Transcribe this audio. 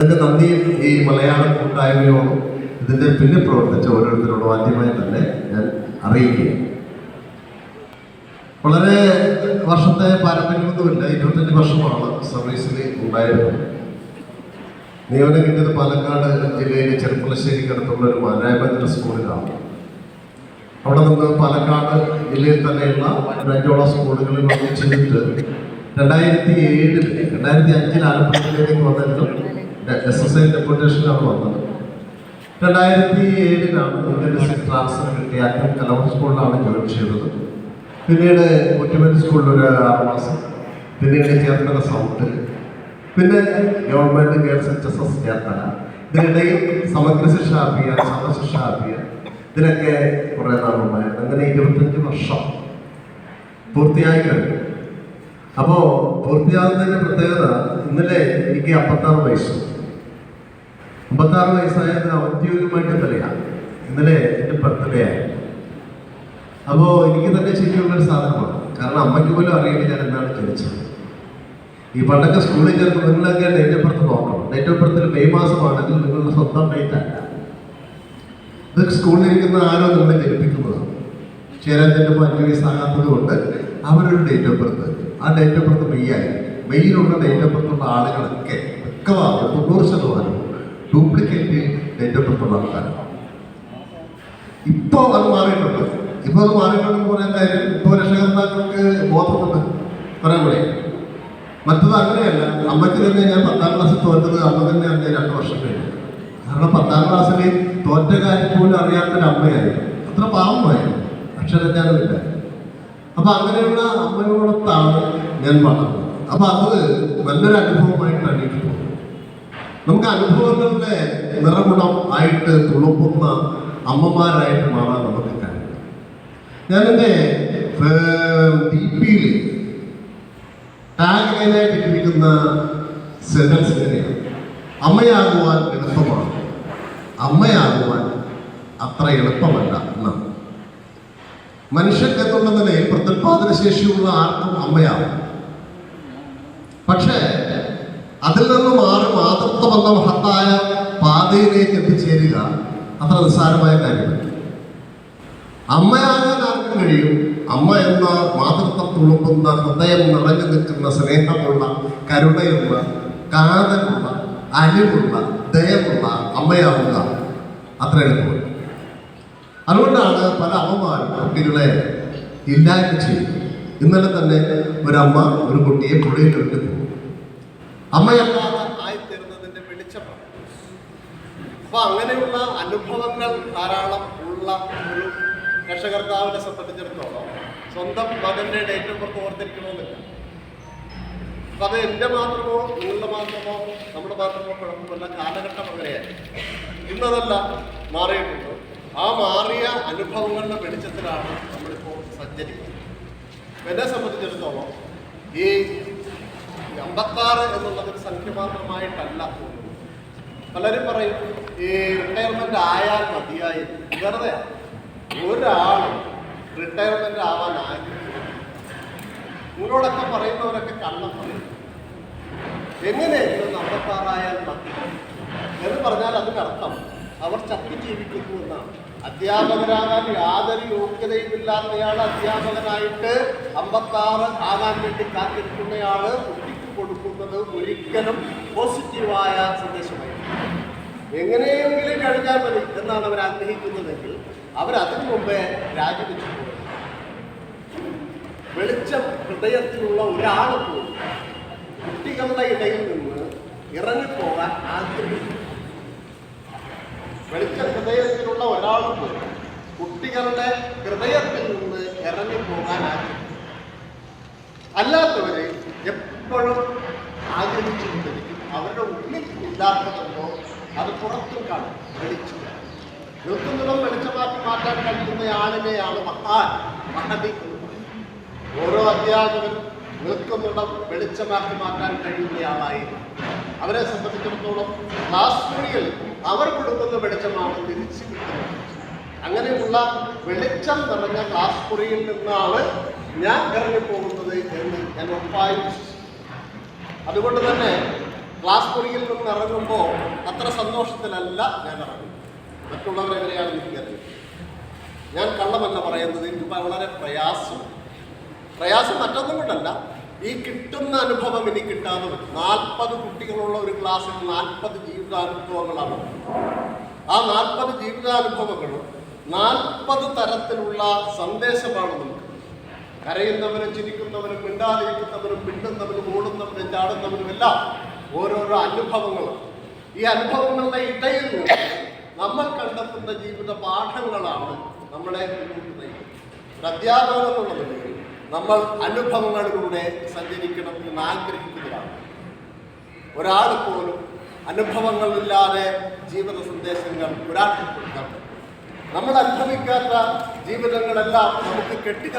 അതിന്റെ നന്ദിയും ഈ മലയാള കൂട്ടായ്മയോടും ഇതിന്റെ പിന്നിൽ പ്രവർത്തിച്ച ഓരോരുത്തരോടും ആദ്യമായി തന്നെ ഞാൻ അറിയിക്കുകയാണ്. വളരെ വർഷത്തെ പാരമ്പര്യമൊന്നുമില്ല. ഇരുപത്തഞ്ച് വർഷമാണ് സർവീസിൽ ഉണ്ടായിരുന്നത്. നിയമനം കിട്ടിയത് പാലക്കാട് ജില്ലയിലെ ചെറുപ്പുളശ്ശേരിക്കടുത്തുള്ള ഒരു മാരായമംഗല സ്കൂളിലാണ്. അവിടെ നിന്ന് പാലക്കാട് ജില്ലയിൽ തന്നെയുള്ള അഞ്ചോളം സ്കൂളുകളിൽ വന്ന് ചെയ്തിട്ട് രണ്ടായിരത്തി ഏഴിൽ രണ്ടായിരത്തി അഞ്ചിൽ ആലപ്പുഴയിലേക്ക് വന്നിട്ടും എസ് എസ് ഐ ഡെപ്യൂട്ടേഷനാണ് വന്നത്. രണ്ടായിരത്തി ഏഴിലാണ് ഇന്ത്യൻ ട്രാൻസ്ഫർ കിട്ടിയ ആറ്റം കലോ സ്കൂളിലാണ് ജോയിൻ ചെയ്തത്. പിന്നീട് ഒറ്റമൻ സ്കൂളിൽ ഒരു ആറ് മാസം. പിന്നീട് ചേർത്തല സൗത്തിൽ. പിന്നെ government girls H S S Cherthala. ഇതിനിടയിൽ സമഗ്ര ശിക്ഷ അഭിയാൻ സമശിക്ഷ അഭിയാൻ. ഇതിനൊക്കെ കുറേ നാളുണ്ടായിരുന്നു. അങ്ങനെ ഇരുപത്തഞ്ച് വർഷം പൂർത്തിയായി കഴിഞ്ഞു. അപ്പോ പൂർത്തിയാകുന്നതിന്റെ പ്രത്യേകത ഇന്നലെ എനിക്ക് അമ്പത്താറ് വയസ്സ്. അമ്പത്താറ് വയസ്സായത് ഔദ്യോഗികമായിട്ട് തലയാണ് ഇന്നലെ എന്റെ ബർത്ത്ഡേ ആയി. അപ്പോ എനിക്ക് തന്നെ ശരിയുള്ളൊരു സാധനമാണ്. കാരണം അമ്മയ്ക്ക് പോലും അറിയില്ല ഞാൻ എന്താണ് ജനിച്ചത്. ഈ പണ്ടൊക്കെ സ്കൂളിൽ ചേർത്ത് നിങ്ങളൊക്കെ ഡേറ്റ് ഓഫ് ബർത്ത് നോക്കണം. ഡേറ്റ് ഓഫ് ബർത്തിൽ മെയ് മാസമാണെങ്കിൽ നിങ്ങളുടെ സ്വന്തം ഡേറ്റ് അല്ല. ഇത് സ്കൂളിൽ ഇരിക്കുന്ന ആരോ നിങ്ങളെ ജനിപ്പിക്കുന്നതാണ്. ചേരാൻ ചെല്ലുമ്പോൾ അഞ്ച് വയസ്സാകാത്തത് കൊണ്ട് അവരൊരു ഡേറ്റ് ഓഫ് ബർത്ത് ആ ഡേറ്റ് ഓഫ് ബർത്ത് മെയ് ആയി. മെയ്യിലുള്ള ഡേറ്റ് ഓഫ് ബർത്തുള്ള ആളുകളൊക്കെ മിക്കവാറും തൊണ്ണൂറ് ശതമാനം ഡ്യൂപ്ലിക്കേറ്റ് ഡേറ്റ് ഓഫ് ബർത്ത് ഉള്ള ആൾക്കാരാണ്. ഇപ്പോൾ അത് മാറിയിട്ടുണ്ട്. ഇപ്പോൾ അത് മാറിയിട്ടുണ്ടെന്ന് പറയാൻ കാര്യം ഇപ്പോൾ രക്ഷകർത്താക്കൾക്ക് ബോധമുണ്ട്. പറയാൻ കൂടെ മറ്റത് അങ്ങനെയല്ല. അമ്മയ്ക്ക് തന്നെ ഞാൻ പത്താം ക്ലാസ്സിൽ തോറ്റത് അമ്മ തന്നെ അന്ന് രണ്ട് വർഷം കഴിഞ്ഞു. കാരണം പത്താം ക്ലാസ്സിൽ തോറ്റ കാര്യം പോലും അറിയാത്തൊരു അമ്മയായി അത്ര പാവമായിരുന്നു. അക്ഷരജ്ഞാനമില്ല അപ്പം അങ്ങനെയുള്ള അമ്മയോടൊത്താണ് ഞാൻ വളർന്നത്. അപ്പം അത് നല്ലൊരു അനുഭവമായിട്ടാണ് എനിക്ക് തോന്നുന്നത്. നമുക്ക് അനുഭവങ്ങളുടെ നിറകുണം ആയിട്ട് തുളുമ്പുന്ന അമ്മമാരായിട്ട് മാറാൻ നമുക്ക് കഴിയും. ഞാൻ എന്റെ ഡി ഇട്ടിരിക്കുന്ന സെന്റൻസ് തന്നെയാണ് അമ്മയാകുവാൻ എളുപ്പമാണ്. അമ്മയാകുവാൻ അത്ര എളുപ്പമല്ല എന്നാണ്. എന്നുള്ള നിലയിൽ പ്രത്യുൽപാദന ശേഷിയുള്ള ആർക്കും അമ്മയാവും പക്ഷേ അതിൽ നിന്ന് മാറി ബന്ധം മഹത്തായ പാതയിലേക്ക് എത്തിച്ചേരുക. അത്ര നിസ്സാരമായ കാര്യം. അമ്മയാകാൻ ആർക്കും കഴിയും. അമ്മ എന്ന മാതൃത്വം തുളുമ്പുന്ന ഹൃദയം നിറഞ്ഞു നിൽക്കുന്ന സ്നേഹമുള്ള കരുണയുള്ള കാതലുള്ള അലിവുള്ള ദയമുള്ള അമ്മയാവുക. അത്ര എളുപ്പമാണ് അതുകൊണ്ടാണ് പല അമ്മമാരും കുട്ടികളെ ഇല്ലായ്മ ചെയ്യും ഇന്നലെ തന്നെ ഒരമ്മ ഒരു കുട്ടിയെ പുഴയിലിട്ട് പോകും അമ്മയല്ലാതെ ആയിത്തീരുന്നതിന്റെ വെളിച്ചമാണ്. അപ്പൊ അങ്ങനെയുള്ള അനുഭവങ്ങൾ ധാരാളം ഉള്ള ഒരു രക്ഷകർത്താവിനെ സംബന്ധിച്ചിടത്തോളം സ്വന്തം മകന്റെ ഡേറ്റ് ഓഫ് ബർത്ത് ഓർത്തിരിക്കണമെന്നില്ല. അപ്പൊ അത് എന്റെ മാത്രമോ നിങ്ങളുടെ മാത്രമോ നമ്മുടെ മാത്രമോ കുഴപ്പമില്ല. കാലഘട്ടം അങ്ങനെയായി ഇന്നതല്ല മാറിയിട്ടുണ്ട് ആ മാറിയ അനുഭവങ്ങളുടെ വെളിച്ചത്തിലാണ് നമ്മളിപ്പോൾ സഞ്ചരിക്കുന്നത്. എന്നെ സംബന്ധിച്ചിടത്തോളം ഈ അമ്പത്താറ് എന്നുള്ളത് സംഖ്യ മാത്രമായിട്ടല്ല പലരും പറയും ഈ റിട്ടയർമെന്റ് ആയാൽ മതിയായി. വെറുതെ ഒരാൾ റിട്ടയർമെന്റ് ആവാൻ ആഗ്രഹിക്കുന്നു നിങ്ങളോടൊക്കെ പറയുന്നവരൊക്കെ കള്ളം പറയും. എങ്ങനെയെങ്കിലും അമ്പത്താറായാൽ മതി. എന്ന് പറഞ്ഞാൽ അതിനർത്ഥം അവർ ചത്തി ജീവിക്കുന്നു എന്നാണ്. അധ്യാപകരാകാൻ യാതൊരു യോഗ്യതയുമില്ലാത്തയാൾ അധ്യാപകനായിട്ട് അമ്പത്താറ് ആകാൻ വേണ്ടി കാത്തിരിക്കുന്നയാൾ കൊടുക്കുന്നത് ഒരിക്കലും പോസിറ്റീവായ സന്ദേശമായി. എങ്ങനെയെങ്കിലും കഴിഞ്ഞാൽ മതി എന്നാണ് അവർ ആഗ്രഹിക്കുന്നതെങ്കിൽ അവർ അതിനു മുമ്പേ രാജിവെച്ചു വെളിച്ചം ഹൃദയത്തിലുള്ള ഒരാൾ പോലും കുട്ടികളുടെ ഇടയിൽ നിന്ന് ഇറങ്ങിപ്പോകാൻ ആഗ്രഹിക്കുന്നു. വെളിച്ച ഹൃദയത്തിലുള്ള ഒരാൾ പോലും കുട്ടികളുടെ ഹൃദയത്തിൽ നിന്ന് ഇറങ്ങിപ്പോകാൻ ആഗ്രഹിക്കുന്നു. അല്ലാത്തവരെ എപ്പോഴും ആഗ്രഹിച്ചുകൊണ്ടിരിക്കും അവരുടെ ഉള്ളിൽ ഇല്ലാത്തതുണ്ടോ അത് പുറത്തും കാണും വെളിച്ചം എഴുത്തുന്നതും വെളിച്ചമാക്കി മാറ്റാൻ കഴിയുന്ന ആളിനെയാണ് മഹാൻ മഹതി ഓരോ അധ്യാപകരും വെളുക്കുന്നിടം വെളിച്ചമാക്കി മാറ്റാൻ കഴിയുന്നയാളായിരുന്നു അവരെ സംബന്ധിച്ചിടത്തോളം ക്ലാസ് മുറിയിൽ അവർ കൊടുക്കുന്ന വെളിച്ചമാണ് തിരിച്ചു കിട്ടുന്നത്. അങ്ങനെയുള്ള വെളിച്ചം നിറഞ്ഞ ക്ലാസ് മുറിയിൽ നിന്നാണ് ഞാൻ ഇറങ്ങിപ്പോകുന്നത് എന്ന് ഞാൻ ഉറപ്പായി വിശ്വസിക്കുന്നു. അതുകൊണ്ട് തന്നെ ക്ലാസ് മുറിയിൽ നിന്ന് ഇറങ്ങുമ്പോൾ അത്ര സന്തോഷത്തിലല്ല ഞാൻ ഇറങ്ങുന്നത്. മറ്റുള്ളവരെങ്ങനെയാണ് എനിക്കറിയുന്നത് ഞാൻ കള്ളമല്ല പറയുന്നത് എനിക്ക് വളരെ പ്രയാസം. പ്രയാസം മറ്റൊന്നും കൊണ്ടല്ല. ഈ കിട്ടുന്ന അനുഭവം ഇനി കിട്ടാതെ വരും. നാൽപ്പത് കുട്ടികളുള്ള ഒരു ക്ലാസ്സിൽ നാൽപ്പത് ജീവിതാനുഭവങ്ങളാണ്. ആ നാൽപ്പത് ജീവിതാനുഭവങ്ങളും നാൽപ്പത് തരത്തിലുള്ള സന്ദേശമാണ് നമുക്ക്. കരയുന്നവനും ചിരിക്കുന്നവനും മിണ്ടാതിരിക്കുന്നവനും മിണ്ടുന്നവനും ഓടുന്നവനും ചാടുന്നവനും എല്ലാം ഓരോരോ അനുഭവങ്ങളും ഈ അനുഭവങ്ങളുടെ ഇടയിൽ നിന്ന് നമ്മൾ കണ്ടെത്തുന്ന ജീവിത പാഠങ്ങളാണ് നമ്മളെ മുന്നോട്ട് നയിക്കുന്നത്. നമ്മൾ അനുഭവങ്ങളിലൂടെ സഞ്ചരിക്കണം എന്ന് ആഗ്രഹിക്കുന്നതാണ് ഒരാൾ പോലും അനുഭവങ്ങളില്ലാതെ ജീവിത സന്ദേശങ്ങൾ ഒരാൾക്ക് നമ്മൾ അനുഭവിക്കാത്ത ജീവിതങ്ങളെല്ലാം നമുക്ക് കെട്ടിക്ക